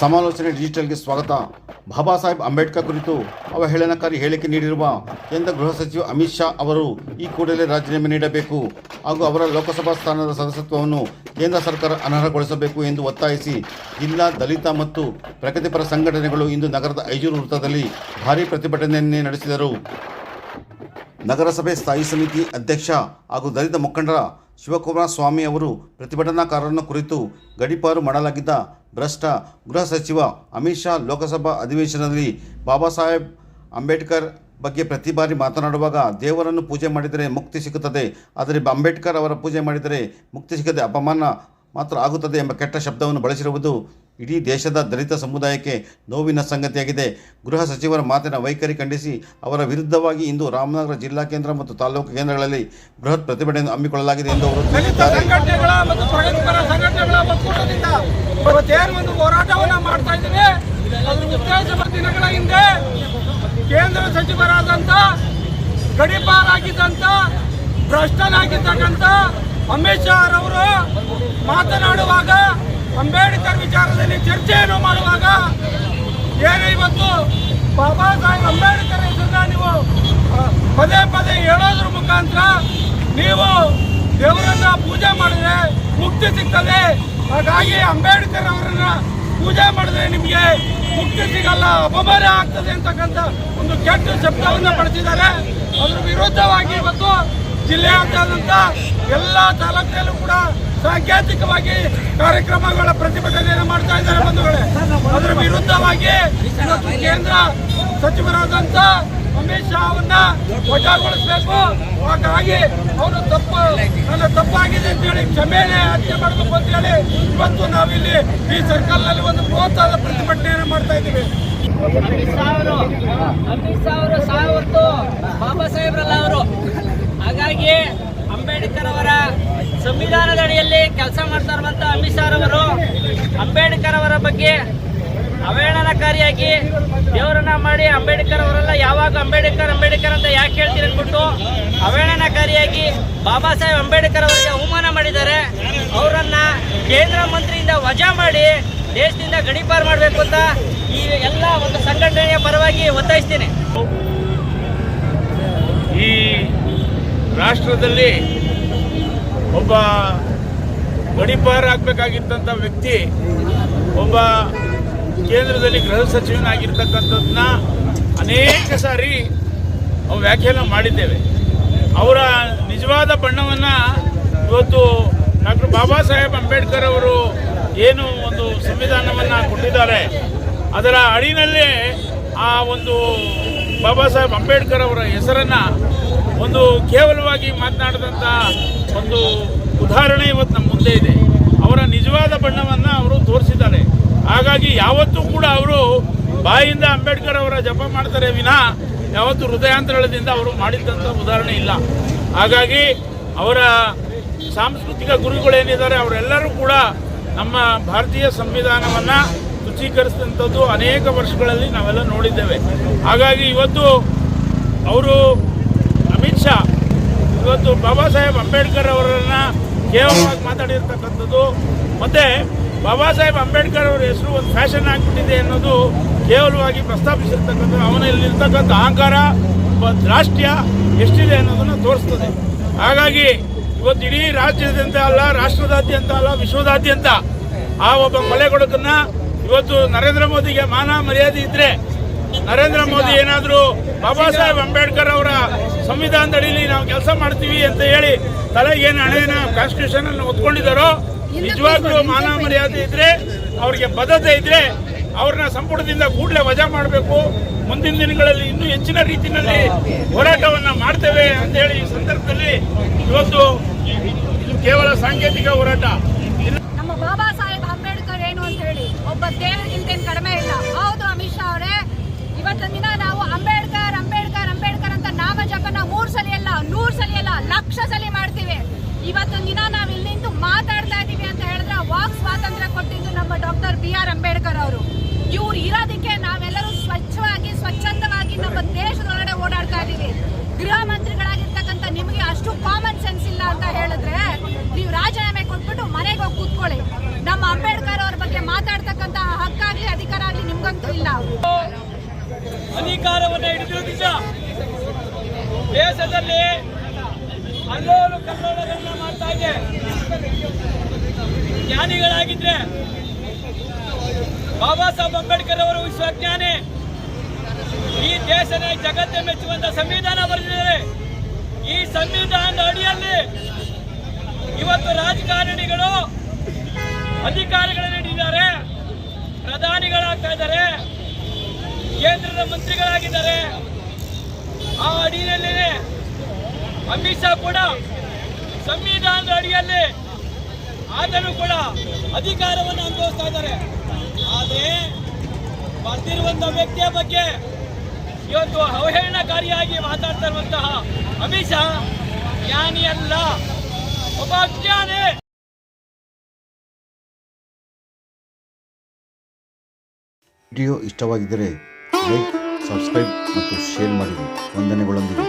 ಸಮಾಲೋಚನೆ ಡಿಜಿಟಲ್ಗೆ ಸ್ವಾಗತ. ಬಾಬಾ ಸಾಹೇಬ್ ಅಂಬೇಡ್ಕರ್ ಕುರಿತು ಅವಹೇಳನಕಾರಿ ಹೇಳಿಕೆ ನೀಡಿರುವ ಕೇಂದ್ರ ಗೃಹ ಸಚಿವ ಅಮಿತ್ ಶಾ ಅವರು ಈ ಕೂಡಲೇ ರಾಜೀನಾಮೆ ನೀಡಬೇಕು ಹಾಗೂ ಅವರ ಲೋಕಸಭಾ ಸ್ಥಾನದ ಸದಸ್ಯತ್ವವನ್ನು ಕೇಂದ್ರ ಸರ್ಕಾರ ಅನರ್ಹಗೊಳಿಸಬೇಕು ಎಂದು ಒತ್ತಾಯಿಸಿ ಜಿಲ್ಲಾ ದಲಿತ ಮತ್ತು ಪ್ರಗತಿಪರ ಸಂಘಟನೆಗಳು ಇಂದು ನಗರದ ಐಜೂರು ವೃತ್ತದಲ್ಲಿ ಭಾರೀ ಪ್ರತಿಭಟನೆಯನ್ನೇ ನಡೆಸಿದರು. ನಗರಸಭೆ ಸ್ಥಾಯಿ ಸಮಿತಿ ಅಧ್ಯಕ್ಷ ಹಾಗೂ ದಲಿತ ಮುಖಂಡರ ಶಿವಕುಮಾರ ಸ್ವಾಮಿ ಅವರು ಪ್ರತಿಭಟನಾಕಾರರನ್ನು ಕುರಿತು ಗಡೀಪಾರು ಮಾಡಲಾಗಿದ್ದ ಭ್ರಷ್ಟ ಗೃಹ ಸಚಿವ ಅಮಿತ್ ಶಾ ಲೋಕಸಭಾ ಅಧಿವೇಶನದಲ್ಲಿ ಬಾಬಾ ಸಾಹೇಬ್ ಅಂಬೇಡ್ಕರ್ ಬಗ್ಗೆ ಪ್ರತಿ ಬಾರಿ ಮಾತನಾಡುವಾಗ ದೇವರನ್ನು ಪೂಜೆ ಮಾಡಿದರೆ ಮುಕ್ತಿ ಸಿಗುತ್ತದೆ. ಆದರೆ ಅಂಬೇಡ್ಕರ್ ಅವರ ಪೂಜೆ ಮಾಡಿದರೆ ಮುಕ್ತಿ ಸಿಗದೆ ಅಪಮಾನ ಮಾತ್ರ ಆಗುತ್ತದೆ ಎಂಬ ಕೆಟ್ಟ ಶಬ್ದವನ್ನು ಬಳಸಿರುವುದು ಇಡೀ ದೇಶದ ದಲಿತ ಸಮುದಾಯಕ್ಕೆ ನೋವಿನ ಸಂಗತಿಯಾಗಿದೆ. ಗೃಹ ಸಚಿವರ ಮಾತಿನ ವೈಖರಿ ಖಂಡಿಸಿ ಅವರ ವಿರುದ್ಧವಾಗಿ ಇಂದು ರಾಮನಗರ ಜಿಲ್ಲಾ ಕೇಂದ್ರ ಮತ್ತು ತಾಲೂಕು ಕೇಂದ್ರಗಳಲ್ಲಿ ಬೃಹತ್ ಪ್ರತಿಭಟನೆ ಹಮ್ಮಿಕೊಳ್ಳಲಾಗಿದೆ ಎಂದು ಅವರು ಒಂದು ಹೋರಾಟವನ್ನ ಮಾಡ್ತಾ ಇದ್ದೀವಿ? ಅದ್ರ ದಿನಗಳ ಹಿಂದೆ ಕೇಂದ್ರ ಸಚಿವರಾದಂತ ಗಡಿಪಾರಾಗಿದ್ದಂತ ಭ್ರಷ್ಟನಾಗಿರ್ತಕ್ಕಂಥ ಅಮಿತ್ ಶಾ ಅವರು ಮಾತನಾಡುವಾಗ ಅಂಬೇಡ್ಕರ್ ವಿಚಾರದಲ್ಲಿ ಚರ್ಚೆಯನ್ನು ಮಾಡುವಾಗ ಏನೇ ಇವತ್ತು ಬಾಬಾ ಸಾಹೇಬ್ ಅಂಬೇಡ್ಕರ್ ಹೆಸರನ್ನ ನೀವು ಪದೇ ಪದೇ ಹೇಳೋದ್ರ ಮುಖಾಂತರ ನೀವು ದೇವರನ್ನ ಪೂಜೆ ಮಾಡಿದ್ರೆ ಮುಕ್ತಿ ಸಿಗ್ತದೆ. ಹಾಗಾಗಿ ಅಂಬೇಡ್ಕರ್ ಅವರನ್ನ ಪೂಜೆ ಮಾಡಿದ್ರೆ ನಿಮಗೆ ಮುಕ್ತಿ ಸಿಗಲ್ಲ, ಅಪಮಾನ ಆಗ್ತದೆ ಅಂತಕ್ಕಂಥ ಒಂದು ಕೆಟ್ಟ ಶಬ್ದವನ್ನು ಪಡೆದಿದ್ದಾರೆ ಅದ್ರ ವಿರುದ್ಧವಾಗಿ ಇವತ್ತು ಜಿಲ್ಲೆಯಾದ್ಯಂತ ಎಲ್ಲ ತಾಲೂಕಿನಲ್ಲೂ ಕೂಡ ಸಾಂಕೇತಿಕವಾಗಿ ಕಾರ್ಯಕ್ರಮಗಳ ಪ್ರತಿಭಟನೆಯನ್ನು ಮಾಡ್ತಾ ಇದ್ದಾರೆ ಬಂಧುಗಳೇ. ಅದರ ವಿರುದ್ಧವಾಗಿ ಕೇಂದ್ರ ಸಚಿವರಾದಂತ ಅಮಿತ್ ಶಾ ಅವನ್ನ ವಜಾಗೊಳಿಸಬೇಕು. ಹಾಗಾಗಿ ಅವರು ತಪ್ಪು, ನನ್ನ ತಪ್ಪಾಗಿದೆ ಅಂತ ಹೇಳಿ ಕ್ಷಮೆನೆ ಹತ್ಯೆ ಮಾಡಬೇಕು ಅಂತೇಳಿ ಇವತ್ತು ನಾವಿಲ್ಲಿ ಈ ಸರ್ಕಲ್ನಲ್ಲಿ ಒಂದು ಬೃಹತ್ತಾದ ಪ್ರತಿಭಟನೆಯನ್ನು ಮಾಡ್ತಾ ಇದ್ದೀವಿ. ಅಮಿತ್ ಶಾ ಅವರು, ಅಮಿತ್ ಶಾ ಅವರು ಸಾವತ್ತು, ಬಾಬಾ ಸಾಹೇಬ್ರಲ್ಲ ಅವರು. ಹಾಗಾಗಿ ಅಂಬೇಡ್ಕರ್ ಅವರ ಸಂವಿಧಾನದ ಅಡಿಯಲ್ಲಿ ಕೆಲಸ ಮಾಡ್ತಾ ಇರುವಂತ ಅಮಿತ್ ಶಾ ಅವರು ಅಂಬೇಡ್ಕರ್ ಅವರ ಬಗ್ಗೆ ಅವಹೇಳನಕಾರಿಯಾಗಿ ದೇವರನ್ನ ಮಾಡಿ ಅಂಬೇಡ್ಕರ್ ಅವರೆಲ್ಲ, ಯಾವಾಗ ಅಂಬೇಡ್ಕರ್ ಅಂಬೇಡ್ಕರ್ ಅಂತ ಯಾಕೆ ಹೇಳ್ತೀರಿ ಅಂದ್ಬಿಟ್ಟು ಅವಹೇಳನಕಾರಿಯಾಗಿ ಬಾಬಾ ಸಾಹೇಬ್ ಅಂಬೇಡ್ಕರ್ ಅವರಿಗೆ ಅವಮಾನ ಮಾಡಿದ್ದಾರೆ. ಅವರನ್ನ ಕೇಂದ್ರ ಮಂತ್ರಿಯಿಂದ ವಜಾ ಮಾಡಿ ದೇಶದಿಂದ ಗಡೀಪಾರು ಮಾಡಬೇಕು ಅಂತ ಈ ಎಲ್ಲ ಒಂದು ಸಂಘಟನೆಯ ಪರವಾಗಿ ಒತ್ತಾಯಿಸ್ತೀನಿ. ಈ ರಾಷ್ಟ್ರದಲ್ಲಿ ಒಬ್ಬ ಗಡಿಪಾರಾಗಬೇಕಾಗಿದ್ದಂಥ ವ್ಯಕ್ತಿ, ಒಬ್ಬ ಕೇಂದ್ರದಲ್ಲಿ ಗೃಹ ಸಚಿವನಾಗಿರ್ತಕ್ಕಂಥದ್ದನ್ನ ಅನೇಕ ಸಾರಿ ವ್ಯಾಖ್ಯಾನ ಮಾಡಿದ್ದೇವೆ. ಅವರ ನಿಜವಾದ ಬಣ್ಣವನ್ನು ಇವತ್ತು ಡಾಕ್ಟರ್ ಬಾಬಾ ಸಾಹೇಬ್ ಅಂಬೇಡ್ಕರ್ ಅವರು ಏನು ಒಂದು ಸಂವಿಧಾನವನ್ನು ಕೊಟ್ಟಿದ್ದಾರೆ, ಅದರ ಅಡಿನಲ್ಲೇ ಆ ಒಂದು ಬಾಬಾ ಸಾಹೇಬ್ ಅಂಬೇಡ್ಕರ್ ಅವರ ಹೆಸರನ್ನು ಒಂದು ಕೇವಲವಾಗಿ ಮಾತನಾಡಿದಂಥ ಒಂದು ಉದಾಹರಣೆ ಇವತ್ತು ನಮ್ಮ ಮುಂದೆ ಇದೆ. ಅವರ ನಿಜವಾದ ಬಣ್ಣವನ್ನು ಅವರು ತೋರಿಸಿದ್ದಾರೆ. ಹಾಗಾಗಿ ಯಾವತ್ತೂ ಕೂಡ ಅವರು ಬಾಯಿಂದ ಅಂಬೇಡ್ಕರ್ ಅವರ ಜಪ ಮಾಡ್ತಾರೆ ವಿನಃ ಯಾವತ್ತು ಹೃದಯಾಂತರಳದಿಂದ ಅವರು ಮಾಡಿದ್ದಂಥ ಉದಾಹರಣೆ ಇಲ್ಲ. ಹಾಗಾಗಿ ಅವರ ಸಾಂಸ್ಕೃತಿಕ ಗುರುಗಳೇನಿದ್ದಾರೆ ಅವರೆಲ್ಲರೂ ಕೂಡ ನಮ್ಮ ಭಾರತೀಯ ಸಂವಿಧಾನವನ್ನು ಶುಚೀಕರಿಸಿದಂಥದ್ದು ಅನೇಕ ವರ್ಷಗಳಲ್ಲಿ ನಾವೆಲ್ಲ ನೋಡಿದ್ದೇವೆ. ಹಾಗಾಗಿ ಇವತ್ತು ಅವರು ಅಮಿತ್ ಶಾ. ಇವತ್ತು ಬಾಬಾ ಸಾಹೇಬ್ ಅಂಬೇಡ್ಕರ್ ಅವರನ್ನು ಕೇವಲವಾಗಿ ಮಾತಾಡಿರ್ತಕ್ಕಂಥದ್ದು. ಮತ್ತು ಬಾಬಾ ಸಾಹೇಬ್ ಅಂಬೇಡ್ಕರ್ ಅವರ ಹೆಸರು ಒಂದು ಫ್ಯಾಷನ್ ಆಗಿಬಿಟ್ಟಿದೆ ಅನ್ನೋದು ಕೇವಲವಾಗಿ ಪ್ರಸ್ತಾಪಿಸಿರ್ತಕ್ಕಂಥ ಅವನಲ್ಲಿರ್ತಕ್ಕಂಥ ಅಹಂಕಾರ ರಾಷ್ಟ್ರೀಯ ಎಷ್ಟಿದೆ ಅನ್ನೋದನ್ನು ತೋರಿಸ್ತದೆ. ಹಾಗಾಗಿ ಇವತ್ತು ಇಡೀ ರಾಜ್ಯದಂತ ಅಲ್ಲ, ರಾಷ್ಟ್ರದಾದ್ಯಂತ ಅಲ್ಲ, ವಿಶ್ವದಾದ್ಯಂತ ಆ ಒಬ್ಬ ಕೊಲೆಗೊಡಕನ್ನ ಇವತ್ತು ನರೇಂದ್ರ ಮೋದಿಗೆ ಮಾನ ಮರ್ಯಾದೆ ಇದ್ರೆ ನರೇಂದ್ರ ಮೋದಿ ಏನಾದರೂ ಬಾಬಾ ಸಾಹೇಬ್ ಅಂಬೇಡ್ಕರ್ ಅವರ ಸಂವಿಧಾನದಡಿಲಿ ನಾವು ಕೆಲಸ ಮಾಡ್ತೀವಿ ಅಂತ ಹೇಳಿ ತಲೆಗೇನು ಹಣೆನ ಕಾನ್ಸ್ಟಿಟ್ಯೂಷನ್ ಅನ್ನು ಒತ್ಕೊಂಡಿದ್ದಾರೋ ನಿಜವಾಗ್ಲೂ ಮಾನ ಮರ್ಯಾದೆ ಇದ್ರೆ ಅವ್ರಿಗೆ ಬದ್ಧತೆ ಇದ್ರೆ ಅವ್ರನ್ನ ಸಂಪುಟದಿಂದ ಕೂಡಲೇ ವಜಾ ಮಾಡಬೇಕು. ಮುಂದಿನ ದಿನಗಳಲ್ಲಿ ಇನ್ನೂ ಹೆಚ್ಚಿನ ರೀತಿಯಲ್ಲಿ ಹೋರಾಟವನ್ನ ಮಾಡ್ತೇವೆ ಅಂತ ಹೇಳಿ ಈ ಸಂದರ್ಭದಲ್ಲಿ ಇವತ್ತು ಇದು ಕೇವಲ ಸಾಂಕೇತಿಕ ಹೋರಾಟ. ದಿನ ನಾವು ಇಲ್ಲಿ ಮಾತಾಡ್ತಾ ಇದ್ದೀವಿ ಅಂತ ಹೇಳಿದ್ರೆ ವಾಕ್ ಸ್ವಾತಂತ್ರ್ಯ ಕೊಟ್ಟಿದ್ದು ನಮ್ಮ ಡಾಕ್ಟರ್ ಬಿ ಆರ್ ಅಂಬೇಡ್ಕರ್ ಅವರು. ಇವ್ರು ಇರೋದಕ್ಕೆ ನಾವೆಲ್ಲರೂ ಸ್ವಚ್ಛವಾಗಿ, ಸ್ವಚ್ಛಂದವಾಗಿ ನಮ್ಮ ದೇಶದೊಳಗಡೆ ಓಡಾಡ್ತಾ ಇದ್ದೀವಿ ಗೃಹ ಮಂತ್ರಿಗಳಾಗಿರ್ತಕ್ಕಂಥ ನಿಮಗೆ ಅಷ್ಟು ಕಾಮನ್ ಸೆನ್ಸ್ ಇಲ್ಲ ಅಂತ ಹೇಳಿದ್ರೆ ನೀವು ರಾಜೀನಾಮೆ ಕೊಟ್ಬಿಟ್ಟು ಮನೆಗೆ ಹೋಗಿ ಕೂತ್ಕೊಳ್ಳಿ. ನಮ್ಮ ಅಂಬೇಡ್ಕರ್ ಅವ್ರ ಬಗ್ಗೆ ಮಾತಾಡ್ತಕ್ಕಂಥ ಹಕ್ಕಾಗ್ಲಿ ಅಧಿಕಾರ ಆಗ್ಲಿ ನಿಮ್ಗಂತೂ ಇಲ್ಲ. ಅಧಿಕಾರವನ್ನು ಹಿಡಿದಿರುವುದಿಲ್ಲ ದೇಶದಲ್ಲಿ ಅಲ್ಲೋಲು ಕನ್ನಡದನ್ನ ಮಾಡ್ತಾ ಇದೆ. ಜ್ಞಾನಿಗಳಾಗಿದ್ರೆ ಬಾಬಾ ಸಾಹೇಬ್ ಅಂಬೇಡ್ಕರ್ ಅವರು ವಿಶ್ವಜ್ಞಾನಿ ಈ ದೇಶದ ಜಗತ್ತೇ ಮೆಚ್ಚುವಂತ ಸಂವಿಧಾನ ಬರೆದಿದ್ದಾರೆ. ಈ ಸಂವಿಧಾನದ ಅಡಿಯಲ್ಲಿ ಇವತ್ತು ರಾಜಕಾರಣಿಗಳು ಅಧಿಕಾರಿಗಳನ್ನು ನೀಡಿದ್ದಾರೆ. ಪ್ರಧಾನಿಗಳಾಗ್ತಾ ಇದ್ದಾರೆ. ಕೇಂದ್ರದ ಮಂತ್ರಿಗಳಾಗಿದ್ದಾರೆ. ಆ ಅಡಿಯಲ್ಲಿ ಅಮಿತ್ ಶಾ ಕೂಡ ಸಂವಿಧಾನದ ಅಡಿಯಲ್ಲಿ ಆದರೂ ಕೂಡ ಅಧಿಕಾರವನ್ನು ಅನುಭವಿಸ್ತಾ ಇದ್ದಾರೆ. ಆದರೆ ಬಂದಿರುವಂತ ವ್ಯಕ್ತಿಯ ಬಗ್ಗೆ ಇವತ್ತು ಅವಹೇಳನಕಾರಿಯಾಗಿ ಮಾತಾಡ್ತಾ ಇರುವಂತಹ ಅಮಿತ್ ಶಾ ಜ್ಞಾನಿ ಅಲ್ಲ, ಒಬ್ಬ ಅಜ್ಞಾನಿ. ವಿಡಿಯೋ ಇಷ್ಟವಾಗಿದ್ದರೆ ಲೈಕ್, ಸಬ್ಸ್ಕ್ರೈಬ್ ಮತ್ತು ಶೇರ್ ಮಾಡಿ. ವಂದನೆಗಳೊಂದಿಗೆ.